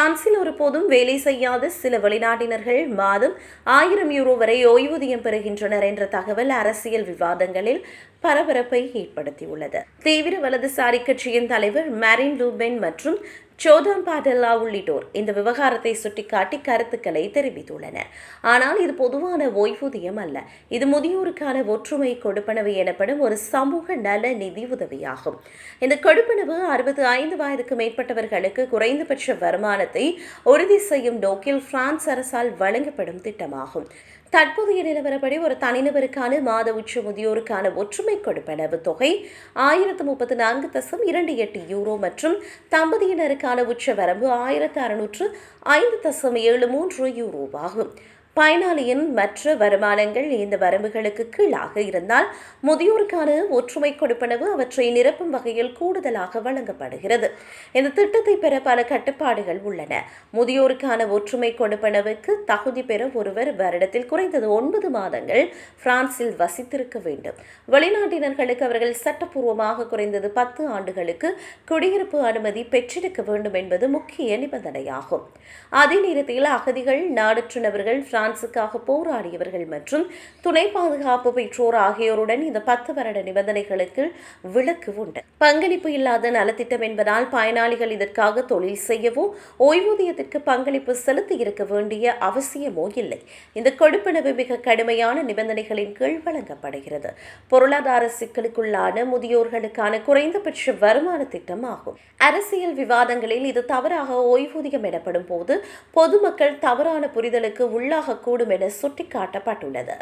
பிரான்சில் ஒருபோதும் வேலை செய்யாத சில வெளிநாட்டினர்கள் மாதம் ஆயிரம் யூரோ வரை ஓய்வூதியம் பெறுகின்றனர் என்ற தகவல் அரசியல் விவாதங்களில் பரபரப்பை ஏற்படுத்தியுள்ளது. தீவிர வலதுசாரி கட்சியின் தலைவர் மேரின் லூபென் மற்றும் சோதம் பாடல்லா உள்ளிட்டோர் இந்த விவகாரத்தை சுட்டிக்காட்டி கருத்துக்களை தெரிவித்துள்ளனர். ஆனால் இது பொதுவான ஓய்வூதியம் அல்ல. இது முதியோருக்கான ஒற்றுமை கொடுப்பனவு எனப்படும் ஒரு சமூக நல நிதி உதவியாகும். இந்த கொடுப்பனவு அறுபத்தி ஐந்து வயதுக்கு மேற்பட்டவர்களுக்கு குறைந்தபட்ச வருமானத்தை உறுதி செய்யும் நோக்கில் பிரான்ஸ் அரசால் வழங்கப்படும் திட்டமாகும். தற்போதைய நிலவரப்படி ஒரு தனிநபருக்கான மாத உச்ச முதியோருக்கான ஒற்றுமை கொடுப்பனவு தொகை ஆயிரத்து முப்பத்து நான்கு தசம் இரண்டு எட்டு யூரோ மற்றும் தம்பதியினருக்கான உச்ச வரம்பு ஆயிரத்து அறுநூற்று ஐந்து தசம் ஏழு மூன்று யூரோவாகும். பயனாளியின் மற்ற வருமானங்கள் இந்த வரம்புகளுக்கு கீழாக இருந்தால் முதியோருக்கான ஒற்றுமை கொடுப்பனவு அவற்றை நிரப்பும் வகையில் கூடுதலாக வழங்கப்படுகிறது. இந்த திட்டத்தை பெற பல கட்டுப்பாடுகள் உள்ளன. முதியோருக்கான ஒற்றுமை கொடுப்பனவுக்கு தகுதி பெற ஒருவர் வருடத்தில் குறைந்தது ஒன்பது மாதங்கள் பிரான்சில் வசித்திருக்க வேண்டும். வெளிநாட்டினர்களுக்கு அவர்கள் சட்டப்பூர்வமாக குறைந்தது பத்து ஆண்டுகளுக்கு குடியிருப்பு அனுமதி பெற்றிருக்க வேண்டும் என்பது முக்கிய நிபந்தனையாகும். அதே நேரத்தில் அகதிகள் நாடற்றுநவர்கள் பிரான்சுக்காக போராடியவர்கள் மற்றும் துணை பாதுகாப்பு பெற்றோர் ஆகியோருடன் இந்த பத்து வருட நிபந்தனைகளுக்கு விலக்கு உண்டு. பங்களிப்பு இல்லாத நலத்திட்டம் என்பதால் பயனாளிகள் இதற்காக தொழில் செய்யவோ ஓய்வூதியத்திற்கு பங்களிப்பு செலுத்தி இருக்க வேண்டிய அவசியமோ இல்லை. இந்த கொடுப்பனவு மிக கடுமையான நிபந்தனைகளின் கீழ் வழங்கப்படுகிறது. பொருளாதார சிக்கலுக்குள்ளான முதியோர்களுக்கான குறைந்தபட்ச வருமான திட்டம் ஆகும். அரசியல் விவாதங்களில் இது தவறாக ஓய்வூதியம் எனப்படும் போது பொதுமக்கள் தவறான புரிதலுக்கு உள்ளாக கூடும் என சுட்டிக்காட்டப்பட்டுள்ளது.